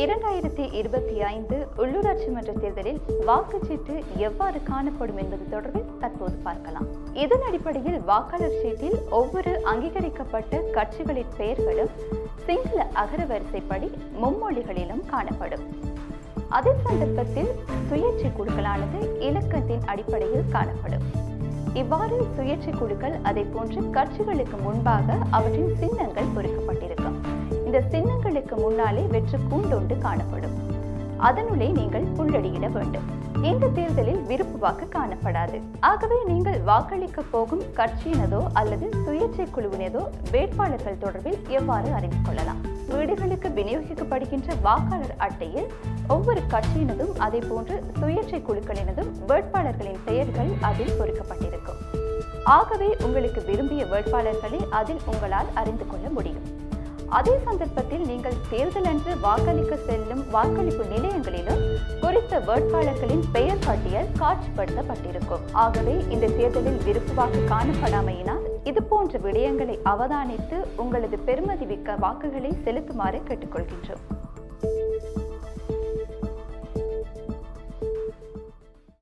இரண்டாயிரத்தி இருபத்தி ஐந்து உள்ளூராட்சி மன்ற தேர்தலில் வாக்குச்சீட்டு எவ்வாறு காணப்படும் என்பது தொடர்பில் தற்போது பார்க்கலாம். இதன் அடிப்படையில் வாக்காளர் சீட்டில் ஒவ்வொரு அங்கீகரிக்கப்பட்ட கட்சிகளின் பெயர்களும் சிங்கள அகரவரிசைப்படி மும்மொழிகளிலும் காணப்படும். அதே சந்தர்ப்பத்தில் சுயேட்சை குழுக்களானது இலக்கத்தின் அடிப்படையில் காணப்படும். இவ்வாறு சுயேட்சை குழுக்கள் அதை போன்று கட்சிகளுக்கு முன்பாக அவற்றின் சின்னங்கள் பொறிக்கப்பட்டிருக்கும். இந்த சின்னங்களுக்கு முன்னாலே வெற்று கூண்டொண்டு காணப்படும். அதனுள்ளே நீங்கள் புள்ளடியிட வேண்டும். இந்த தேர்தலில் விருப்பு வாக்கு காணப்படாது. ஆகவே நீங்கள் வாக்களிக்க போகும் கட்சியினதோ அல்லது சுயேட்சை குழுவினதோ வேட்பாளர்கள் தொடர்பில் எவ்வாறு அறிந்து கொள்ளலாம்? வீடுகளுக்கு விநியோகிக்கப்படுகின்ற வாக்காளர் அட்டையில் ஒவ்வொரு கட்சியினதும் அதே போன்று சுயேட்சை குழுக்களினதும் வேட்பாளர்களின் பெயர்கள் அதில் பொறிக்கப்பட்டிருக்கும். ஆகவே உங்களுக்கு விரும்பிய வேட்பாளர்களை அதில் உங்களால் அறிந்து கொள்ள முடியும். அதே சந்தர்ப்பத்தில் நீங்கள் தேர்தல் அன்று வாக்களிக்க செல்லும் வாக்களிப்பு நிலையங்களிலும் குறித்த வேட்பாளர்களின் பெயர் பட்டியல் காட்சிப்படுத்தப்பட்டிருக்கும். ஆகவே இந்த தேர்தலில் விருப்பு வாக்கு காணப்படாமையினால் இது போன்ற விடயங்களை அவதானித்து உங்களது பெருமதிமிக்க வாக்குகளை செலுத்துமாறு கேட்டுக்கொள்கின்றோம்.